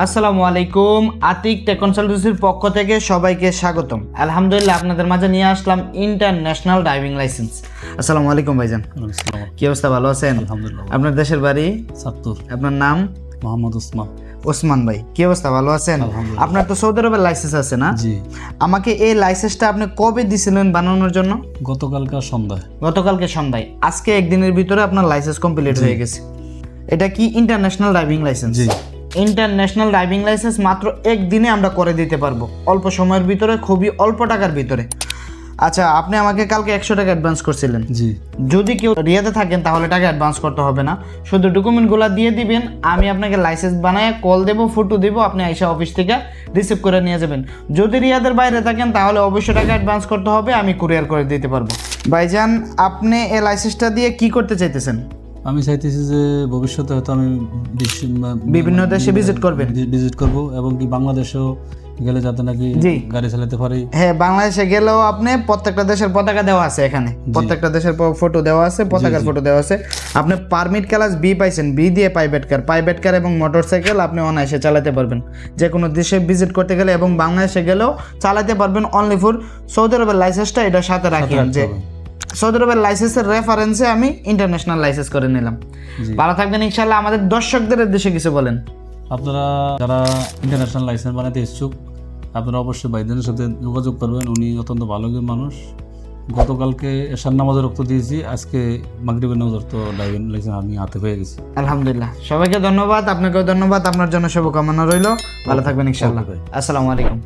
আসসালামু আলাইকুম আতিক টেক কনসালটেন্সির পক্ষ থেকে সবাইকে স্বাগতম। আলহামদুলিল্লাহ আপনাদের মাঝে নিয়ে আসলাম ইন্টারন্যাশনাল ড্রাইভিং লাইসেন্স। আসসালামু আলাইকুম ভাইজান কি অবস্থা ভালো আছেন? আলহামদুলিল্লাহ। আপনার দেশের বাড়ি? সাত্তুর। আপনার নাম? মোহাম্মদ উসমান ওসমান ভাই। কি অবস্থা ভালো আছেন? আপনার তো সৌদি আরবের লাইসেন্স আছে না? জি। আমাকে এই লাইসেন্সটা আপনি কবে দিছিলেন বানানোর জন্য? গতকালকার সন্ধ্যায়। গতকালকে সন্ধ্যায়। আজকে একদিনের ভিতরে আপনার লাইসেন্স কমপ্লিট হয়ে গেছে। এটা কি ইন্টারন্যাশনাল ড্রাইভিং লাইসেন্স? জি। ইন্টারন্যাশনাল ড্রাইভিং লাইসেন্স মাত্র একদিনে আমরা করে দিতে পারব। অল্প সময়ের ভিতরে খুবই অল্প টাকার ভিতরে। আচ্ছা আপনি আমাকে কালকে একশো টাকা অ্যাডভান্স করছিলেন। জি। যদি কেউ রিয়াতে থাকেন তাহলে টাকা অ্যাডভান্স করতে হবে না। শুধু ডকুমেন্টগুলো দিয়ে দিবেন আমি আপনাকে লাইসেন্স বানায় কল দেবো ফটো দেবো আপনি আইসা অফিস থেকে রিসিভ করে নিয়ে যাবেন। যদি রিয়াদের বাইরে থাকেন তাহলে অবশ্যই টাকা অ্যাডভান্স করতে হবে আমি কুরিয়ার করে দিতে পারব। ভাইজান আপনি এই লাইসেন্সটা দিয়ে কি করতে চাইতেছেন? আমি চাইতেছি যে ভবিষ্যতে হয়তো আমি বিভিন্ন দেশে ভিজিট করবেন। ভিজিট করব এবং কি বাংলাদেশেও গেলে যাতে নাকি গাড়ি চালাতে পারি। হ্যাঁ বাংলাদেশে গেলেও আপনি প্রত্যেকটা দেশের পতাকা দেওয়া আছে এখানে। প্রত্যেকটা দেশের ফটো দেওয়া আছে পতাকার ফটো দেওয়া আছে। আপনি পারমিট ক্লাস বি পাইছেন বি দিয়ে প্রাইভেট কার প্রাইভেট কার এবং মোটরসাইকেল আপনি অনায়াসে চালাতে পারবেন। যে কোনো দেশে ভিজিট করতে গেলে এবং বাংলাদেশে গেলেও চালাতে পারবেন অনলি ফর সৌদি আরবের লাইসেন্সটা এটা সাথে রাখেন যে সৌদি আরবের লাইসেন্সের রেফারেন্সে আমি ইন্টারন্যাশনাল লাইসেন্স করে নিলাম। ভালো থাকবেন ইনশাল্লাহ আমাদের দর্শকদের উদ্দেশ্যে কিছু বলেন। আপনারা যারা ইন্টারন্যাশনাল লাইসেন্স বানাতে ইচ্ছুক আপনারা অবশ্যই ভাইদের সাথে যোগাযোগ করবেন। উনি অত্যন্ত ভালো একজন মানুষ। গতকালকে এশার নামাজের রক্ত দিয়েছি আজকে মাগরিবের নামাজ রক্ত ড্রাইভিং লাইসেন্স আমি হাতে পেয়ে গেছি। আলহামদুলিল্লাহ। সবাইকে ধন্যবাদ আপনাকেও ধন্যবাদ। আপনার জন্য শুভকামনা রইল। ভালো থাকবেন ইনশাল্লাহ আসসালামু আলাইকুম।